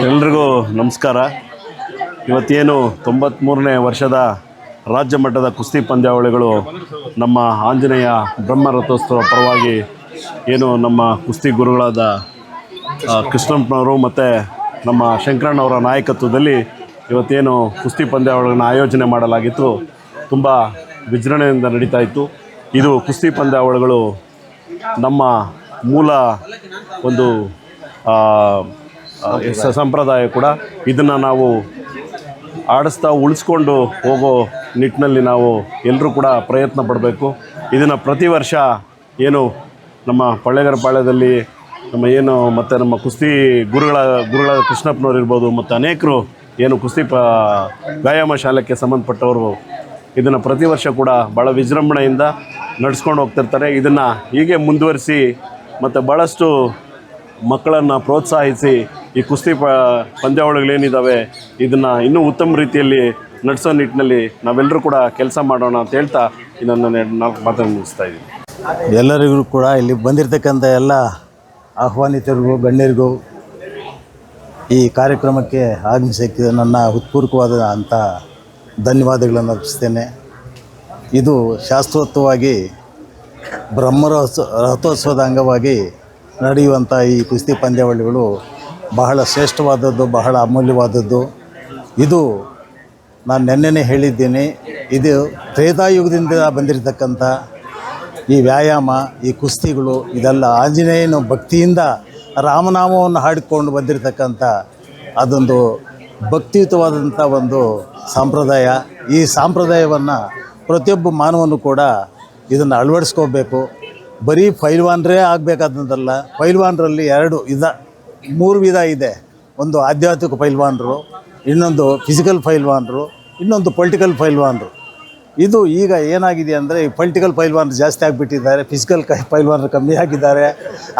ಎಲ್ರಿಗೂ ನಮಸ್ಕಾರ. ಇವತ್ತೇನು ತೊಂಬತ್ತ್ಮೂರನೇ ವರ್ಷದ ರಾಜ್ಯ ಮಟ್ಟದ ಕುಸ್ತಿ ಪಂದ್ಯಾವಳಿಗಳು ನಮ್ಮ ಆಂಜನೇಯ ಬ್ರಹ್ಮ ರಥೋತ್ಸವ ಪರವಾಗಿ ಏನು ನಮ್ಮ ಕುಸ್ತಿ ಗುರುಗಳಾದ ಕೃಷ್ಣಪ್ಪನವರು ಮತ್ತು ನಮ್ಮ ಶಂಕರಣ್ಣವರ ನಾಯಕತ್ವದಲ್ಲಿ ಇವತ್ತೇನು ಕುಸ್ತಿ ಪಂದ್ಯಾವಳಿಗಳನ್ನ ಆಯೋಜನೆ ಮಾಡಲಾಗಿತ್ತು. ತುಂಬ ವಿಜೃಂಭಣೆಯಿಂದ ನಡೀತಾ ಇತ್ತು. ಇದು ಕುಸ್ತಿ ಪಂದ್ಯಾವಳಿಗಳು ನಮ್ಮ ಮೂಲ ಒಂದು ಸಂಪ್ರದಾಯ ಕೂಡ. ಇದನ್ನು ನಾವು ಆಡಿಸ್ತಾ ಉಳಿಸ್ಕೊಂಡು ಹೋಗೋ ನಿಟ್ಟಿನಲ್ಲಿ ನಾವು ಎಲ್ಲರೂ ಕೂಡ ಪ್ರಯತ್ನ ಪಡಬೇಕು. ಇದನ್ನು ಪ್ರತಿ ವರ್ಷ ಏನು ನಮ್ಮ ಪಳ್ಳೆಗರ ಪಾಳ್ಯದಲ್ಲಿ ನಮ್ಮ ಏನು ಮತ್ತು ನಮ್ಮ ಕುಸ್ತಿ ಗುರುಗಳ ಗುರುಗಳ ಕೃಷ್ಣಪ್ಪನವ್ರು ಇರ್ಬೋದು ಮತ್ತು ಅನೇಕರು ಏನು ಕುಸ್ತಿ ಪ, ವ್ಯಾಯಾಮ ಶಾಲೆಗೆ ಸಂಬಂಧಪಟ್ಟವರು ಇದನ್ನು ಪ್ರತಿ ವರ್ಷ ಕೂಡ ಭಾಳ ವಿಜೃಂಭಣೆಯಿಂದ ನಡೆಸ್ಕೊಂಡು ಹೋಗ್ತಿರ್ತಾರೆ. ಇದನ್ನು ಹೀಗೆ ಮುಂದುವರಿಸಿ ಮತ್ತು ಭಾಳಷ್ಟು ಮಕ್ಕಳನ್ನು ಪ್ರೋತ್ಸಾಹಿಸಿ ಈ ಕುಸ್ತಿ ಪ ಪಂದ್ಯಾವಳಿಗಳೇನಿದ್ದಾವೆ ಇದನ್ನು ಇನ್ನೂ ಉತ್ತಮ ರೀತಿಯಲ್ಲಿ ನಡೆಸೋ ನಿಟ್ಟಿನಲ್ಲಿ ನಾವೆಲ್ಲರೂ ಕೂಡ ಕೆಲಸ ಮಾಡೋಣ ಅಂತ ಹೇಳ್ತಾ ಇದನ್ನು ನಾಲ್ಕು ಮಾತನ್ನು ಮುಗಿಸ್ತಾ ಇದ್ದೀನಿ ಎಲ್ಲರಿಗೂ ಕೂಡ ಇಲ್ಲಿ ಬಂದಿರತಕ್ಕಂಥ ಎಲ್ಲ ಆಹ್ವಾನಿತರಿಗೂ, ಗಣ್ಯರಿಗೂ ಈ ಕಾರ್ಯಕ್ರಮಕ್ಕೆ ಆಗಮಿಸಕ್ಕೆ ನನ್ನ ಹೃತ್ಪೂರ್ವಕವಾದ ಅಂಥ ಧನ್ಯವಾದಗಳನ್ನು ಅರ್ಪಿಸ್ತೇನೆ. ಇದು ಶಾಸ್ತ್ರೋತ್ತವಾಗಿ ಬ್ರಹ್ಮರಥ ರಥೋತ್ಸವದ ಅಂಗವಾಗಿ ನಡೆಯುವಂಥ ಈ ಕುಸ್ತಿ ಪಂದ್ಯಾವಳಿಗಳು ಬಹಳ ಶ್ರೇಷ್ಠವಾದದ್ದು, ಬಹಳ ಅಮೂಲ್ಯವಾದದ್ದು. ಇದು ನಾನು ನೆನ್ನೆನೇ ಹೇಳಿದ್ದೀನಿ, ಇದು ತ್ರೇತಾಯುಗದಿಂದ ಬಂದಿರತಕ್ಕಂಥ ಈ ವ್ಯಾಯಾಮ, ಈ ಕುಸ್ತಿಗಳು, ಇದೆಲ್ಲ ಆಂಜನೇಯನ ಭಕ್ತಿಯಿಂದ ರಾಮನಾಮವನ್ನು ಹಾಡಿಕೊಂಡು ಬಂದಿರತಕ್ಕಂಥ ಅದೊಂದು ಭಕ್ತಿಯುತವಾದಂಥ ಒಂದು ಸಂಪ್ರದಾಯ. ಈ ಸಂಪ್ರದಾಯವನ್ನು ಪ್ರತಿಯೊಬ್ಬ ಮಾನವನು ಕೂಡ ಇದನ್ನು ಅಳವಡಿಸ್ಕೋಬೇಕು. ಬರೀ ಫೈಲ್ವಾನ್ರೇ ಆಗಬೇಕಾದಂತಲ್ಲ ಪೈಲ್ವಾನ್ರಲ್ಲಿ ಎರಡು ವಿಧ, ಮೂರು ವಿಧ ಇದೆ. ಒಂದು ಆಧ್ಯಾತ್ಮಿಕ ಪೈಲ್ವಾನ್ರು ಇನ್ನೊಂದು ಫಿಸಿಕಲ್ ಫೈಲ್ವಾನ್ರು ಇನ್ನೊಂದು ಪೊಲಿಟಿಕಲ್ ಫೈಲ್ವಾನ್ರು ಇದು ಈಗ ಏನಾಗಿದೆ ಅಂದರೆ ಈ ಪೊಲಿಟಿಕಲ್ ಪೈಲ್ವಾನ್ ಜಾಸ್ತಿ ಆಗಿಬಿಟ್ಟಿದ್ದಾರೆ ಫಿಸಿಕಲ್ ಕೈ ಫೈಲ್ವಾನ್ರು ಕಮ್ಮಿ ಆಗಿದ್ದಾರೆ,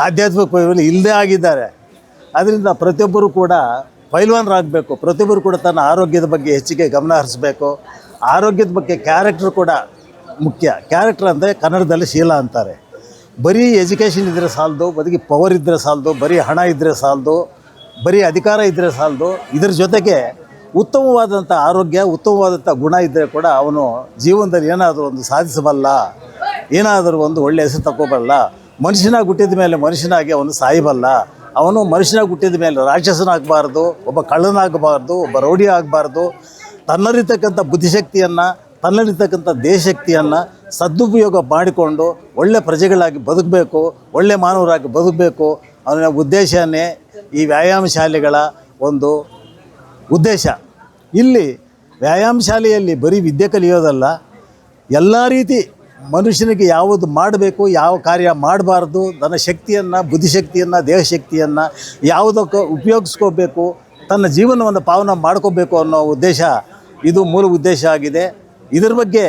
ಆಧ್ಯಾತ್ಮಿಕ ಪೈಲ್ವಾನ್ ಇಲ್ಲದೇ ಆಗಿದ್ದಾರೆ. ಅದರಿಂದ ಪ್ರತಿಯೊಬ್ಬರು ಕೂಡ ಪೈಲ್ವಾನರಾಗಬೇಕು ಪ್ರತಿಯೊಬ್ಬರು ಕೂಡ ತನ್ನ ಆರೋಗ್ಯದ ಬಗ್ಗೆ ಹೆಚ್ಚಿಗೆ ಗಮನ ಹರಿಸಬೇಕು. ಆರೋಗ್ಯದ ಬಗ್ಗೆ ಕ್ಯಾರೆಕ್ಟ್ರ್ ಕೂಡ ಮುಖ್ಯ. ಕ್ಯಾರೆಕ್ಟ್ರ್ ಅಂದರೆ ಕನ್ನಡದಲ್ಲಿ ಶೀಲ ಅಂತಾರೆ. ಬರೀ ಎಜುಕೇಷನ್ ಇದ್ದರೆ ಸಾಲದು ಬದುಕಿ ಪವರ್ ಇದ್ದರೆ ಸಾಲದು, ಬರೀ ಹಣ ಇದ್ದರೆ ಸಾಲದು ಬರೀ ಅಧಿಕಾರ ಇದ್ದರೆ ಸಾಲದು, ಇದ್ರ ಜೊತೆಗೆ ಉತ್ತಮವಾದಂಥ ಆರೋಗ್ಯ ಉತ್ತಮವಾದಂಥ ಗುಣ ಇದ್ದರೆ ಕೂಡ ಅವನು ಜೀವನದಲ್ಲಿ ಏನಾದರೂ ಒಂದು ಸಾಧಿಸಬಲ್ಲ, ಏನಾದರೂ ಒಂದು ಒಳ್ಳೆಯ ಹೆಸರು ತಗೋಬಲ್ಲ ಮನುಷ್ಯನಾಗಿ ಹುಟ್ಟಿದ ಮೇಲೆ ಮನುಷ್ಯನಾಗಿ ಅವನು ಸಾಯಬಲ್ಲ, ಅವನು ಮನುಷ್ಯನಾಗಿ ಹುಟ್ಟಿದ ಮೇಲೆ ರಾಕ್ಷಸನಾಗಬಾರ್ದು, ಒಬ್ಬ ಕಳ್ಳನಾಗಬಾರ್ದು, ಒಬ್ಬ ರೌಡಿ ಆಗಬಾರ್ದು, ತನ್ನಲ್ಲಿರ್ತಕ್ಕಂಥ ಬುದ್ಧಿಶಕ್ತಿಯನ್ನು, ತನ್ನಲ್ಲಿರ್ತಕ್ಕಂಥ ದೇಶಶಕ್ತಿಯನ್ನು ಸದುಪಯೋಗ ಮಾಡಿಕೊಂಡು ಒಳ್ಳೆ ಪ್ರಜೆಗಳಾಗಿ ಬದುಕಬೇಕು, ಒಳ್ಳೆ ಮಾನವರಾಗಿ ಬದುಕಬೇಕು ಅವನ ಉದ್ದೇಶನೇ ಈ ವ್ಯಾಯಾಮ ಶಾಲೆಗಳ ಒಂದು ಉದ್ದೇಶ. ಇಲ್ಲಿ ವ್ಯಾಯಾಮ ಶಾಲೆಯಲ್ಲಿ ಬರೀ ವಿದ್ಯೆ ಕಲಿಯೋದಲ್ಲ, ಎಲ್ಲ ರೀತಿ ಮನುಷ್ಯನಿಗೆ ಯಾವುದು ಮಾಡಬೇಕು, ಯಾವ ಕಾರ್ಯ ಮಾಡಬಾರ್ದು, ತನ್ನ ಶಕ್ತಿಯನ್ನು, ಬುದ್ಧಿಶಕ್ತಿಯನ್ನು, ದೇಹಶಕ್ತಿಯನ್ನು ಯಾವುದಕ್ಕೆ ಉಪಯೋಗಿಸ್ಕೋಬೇಕು, ತನ್ನ ಜೀವನವನ್ನು ಪಾವನ ಮಾಡ್ಕೋಬೇಕು ಅನ್ನೋ ಉದ್ದೇಶ ಇದು ಮೂಲ ಉದ್ದೇಶ ಆಗಿದೆ. ಇದ್ರ ಬಗ್ಗೆ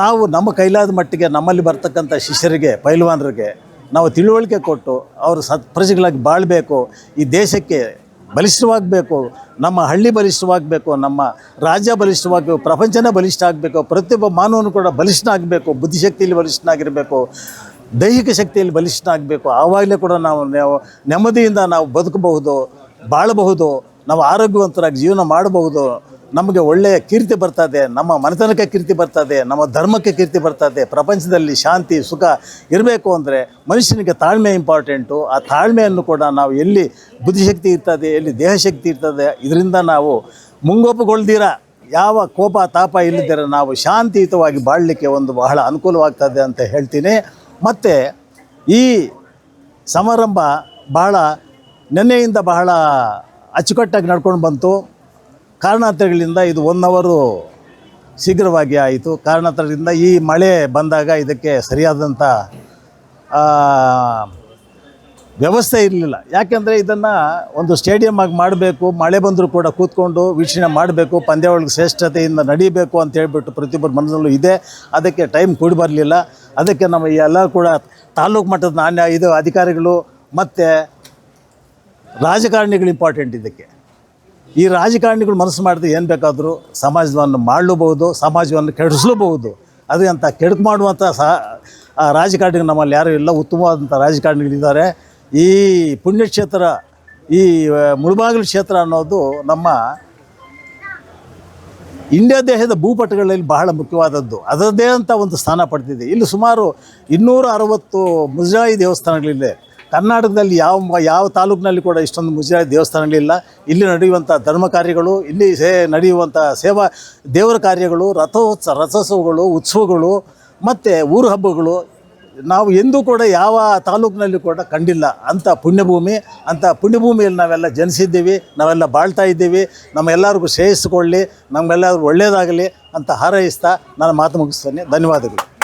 ನಾವು ನಮ್ಮ ಕೈಲಾದ ಮಟ್ಟಿಗೆ ನಮ್ಮಲ್ಲಿ ಬರ್ತಕ್ಕಂಥ ಶಿಷ್ಯರಿಗೆ, ಪೈಲ್ವಾನರಿಗೆ ನಾವು ತಿಳುವಳಿಕೆ ಕೊಟ್ಟು ಅವರು ಸತ್ ಪ್ರಜೆಗಳಾಗಿ ಬಾಳಬೇಕು, ಈ ದೇಶಕ್ಕೆ ಬಲಿಷ್ಠವಾಗಬೇಕು, ನಮ್ಮ ಹಳ್ಳಿ ಬಲಿಷ್ಠವಾಗಬೇಕು, ನಮ್ಮ ರಾಜ್ಯ ಬಲಿಷ್ಠವಾಗಬೇಕು, ಪ್ರಪಂಚನೇ ಬಲಿಷ್ಠ ಆಗಬೇಕು ಪ್ರತಿಯೊಬ್ಬ ಮಾನವನು ಕೂಡ ಬಲಿಷ್ಠ ಆಗಬೇಕು ಬುದ್ಧಿಶಕ್ತಿಯಲ್ಲಿ ಬಲಿಷ್ಠನಾಗಿರಬೇಕು, ದೈಹಿಕ ಶಕ್ತಿಯಲ್ಲಿ ಬಲಿಷ್ಠ ಆಗಬೇಕು ಆವಾಗಲೇ ಕೂಡ ನಾವು, ನೆಮ್ಮದಿಯಿಂದ ನಾವು ಬದುಕಬಹುದು, ಬಾಳಬಹುದು, ನಾವು ಆರೋಗ್ಯವಂತರಾಗಿ ಜೀವನ ಮಾಡಬಹುದು. ನಮಗೆ ಒಳ್ಳೆಯ ಕೀರ್ತಿ ಬರ್ತದೆ, ನಮ್ಮ ಮನೆತನಕ್ಕೆ ಕೀರ್ತಿ ಬರ್ತದೆ, ನಮ್ಮ ಧರ್ಮಕ್ಕೆ ಕೀರ್ತಿ ಬರ್ತದೆ, ಪ್ರಪಂಚದಲ್ಲಿ ಶಾಂತಿ, ಸುಖ ಇರಬೇಕು ಅಂದರೆ ಮನುಷ್ಯನಿಗೆ ತಾಳ್ಮೆ ಇಂಪಾರ್ಟೆಂಟು ಆ ತಾಳ್ಮೆಯನ್ನು ಕೂಡ ನಾವು ಎಲ್ಲಿ ಬುದ್ಧಿಶಕ್ತಿ ಇರ್ತದೆ, ಎಲ್ಲಿ ದೇಹಶಕ್ತಿ ಇರ್ತದೆ, ಇದರಿಂದ ನಾವು ಮುಂಗೋಪುಗೊಳ್ದಿರ? ಯಾವ ಕೋಪ, ತಾಪ ಇಲ್ಲದಿರ ನಾವು ಶಾಂತಿಯುತವಾಗಿ ಬಾಳಲಿಕ್ಕೆ ಒಂದು ಬಹಳ ಅನುಕೂಲವಾಗ್ತದೆ ಅಂತ ಹೇಳ್ತೀನಿ. ಮತ್ತು ಈ ಸಮಾರಂಭ ಬಹಳ ನೆನ್ನೆಯಿಂದ ಬಹಳ ಅಚ್ಚುಕಟ್ಟಾಗಿ ನಡ್ಕೊಂಡು ಬಂತು. ಕಾರಣಾಂತರಗಳಿಂದ ಇದು ಒನ್ ಅವರು ಶೀಘ್ರವಾಗಿ ಆಯಿತು. ಕಾರಣಾಂತರಗಳಿಂದ ಈ ಮಳೆ ಬಂದಾಗ ಇದಕ್ಕೆ ಸರಿಯಾದಂಥ ವ್ಯವಸ್ಥೆ ಇರಲಿಲ್ಲ. ಯಾಕೆಂದರೆ ಇದನ್ನು ಒಂದು ಸ್ಟೇಡಿಯಮ್ ಆಗಿ ಮಾಡಬೇಕು, ಮಳೆ ಬಂದರೂ ಕೂಡ ಕೂತ್ಕೊಂಡು ವೀಕ್ಷಣೆ ಮಾಡಬೇಕು, ಪಂದ್ಯಾವಳಿಗೆ ಶ್ರೇಷ್ಠತೆಯಿಂದ ನಡೀಬೇಕು ಅಂತ ಹೇಳಿಬಿಟ್ಟು ಪ್ರತಿಯೊಬ್ಬರ ಮನಸ್ಸಲ್ಲೂ ಇದೆ. ಅದಕ್ಕೆ ಟೈಮ್ ಕೂಡಿ ಬರಲಿಲ್ಲ. ಅದಕ್ಕೆ ನಮ್ಮ ಎಲ್ಲ ಕೂಡ ತಾಲೂಕು ಮಟ್ಟದ ನಾಣ್ಯ ಇದು ಅಧಿಕಾರಿಗಳು ಮತ್ತು ರಾಜಕಾರಣಿಗಳು ಇಂಪಾರ್ಟೆಂಟ್ ಇದಕ್ಕೆ. ಈ ರಾಜಕಾರಣಿಗಳು ಮನಸ್ಸು ಮಾಡಿದ್ರೆ ಏನು ಬೇಕಾದರೂ ಸಮಾಜವನ್ನು ಮಾಡಲೂಬಹುದು, ಸಮಾಜವನ್ನು ಕೆಡಿಸಲೂಬಹುದು. ಅದು ಅಂತ ಕೆಡಕು ಮಾಡುವಂಥ ಸಹ ಆ ರಾಜಕಾರಣಿಗಳು ನಮ್ಮಲ್ಲಿ ಯಾರೂ ಇಲ್ಲ ಉತ್ತಮವಾದಂಥ ರಾಜಕಾರಣಿಗಳಿದ್ದಾರೆ. ಈ ಪುಣ್ಯಕ್ಷೇತ್ರ, ಈ ಮುಳುಬಾಗಿಲು ಕ್ಷೇತ್ರ ಅನ್ನೋದು ನಮ್ಮ ಇಂಡಿಯಾ ದೇಶದ ಭೂಪಟಗಳಲ್ಲಿ ಬಹಳ ಮುಖ್ಯವಾದದ್ದು. ಅದರದ್ದೇ ಅಂತ ಒಂದು ಸ್ಥಾನ ಪಡೆದಿದೆ. ಇಲ್ಲಿ ಸುಮಾರು ಇನ್ನೂರ ಅರವತ್ತು ಮುಜಾಯಿ ದೇವಸ್ಥಾನಗಳಿದೆ. ಕರ್ನಾಟಕದಲ್ಲಿ ಯಾವ ಯಾವ ತಾಲೂಕಿನಲ್ಲಿ ಕೂಡ ಇಷ್ಟೊಂದು ಮುಜರಾಯಿ ದೇವಸ್ಥಾನಗಳಿಲ್ಲ ಇಲ್ಲಿ. ನಡೆಯುವಂಥ ಧರ್ಮ ಕಾರ್ಯಗಳು, ಇಲ್ಲಿ ಸೇ, ನಡೆಯುವಂಥ ಸೇವಾ, ದೇವರ ಕಾರ್ಯಗಳು ರಥೋತ್ಸವ ರಥೋತ್ಸವಗಳು, ಉತ್ಸವಗಳು, ಮತ್ತು ಊರು ಹಬ್ಬಗಳು, ನಾವು ಎಂದೂ ಕೂಡ ಯಾವ ತಾಲೂಕಿನಲ್ಲಿ ಕೂಡ ಕಂಡಿಲ್ಲ. ಅಂಥ ಪುಣ್ಯಭೂಮಿ, ಅಂಥ ಪುಣ್ಯಭೂಮಿಯಲ್ಲಿ ನಾವೆಲ್ಲ ಜನಿಸಿದ್ದೀವಿ, ನಾವೆಲ್ಲ ಬಾಳ್ತಾ ಇದ್ದೀವಿ. ನಮ್ಮೆಲ್ಲರಿಗೂ ಶ್ರೇಯಸ್ಸುಕೊಳ್ಳಿ ನಮ್ಮೆಲ್ಲರಿಗೂ ಒಳ್ಳೆಯದಾಗಲಿ ಅಂತ ಹಾರೈಸ್ತಾ ನಾನು ಮಾತು ಮುಗಿಸ್ತೇನೆ. ಧನ್ಯವಾದಗಳು.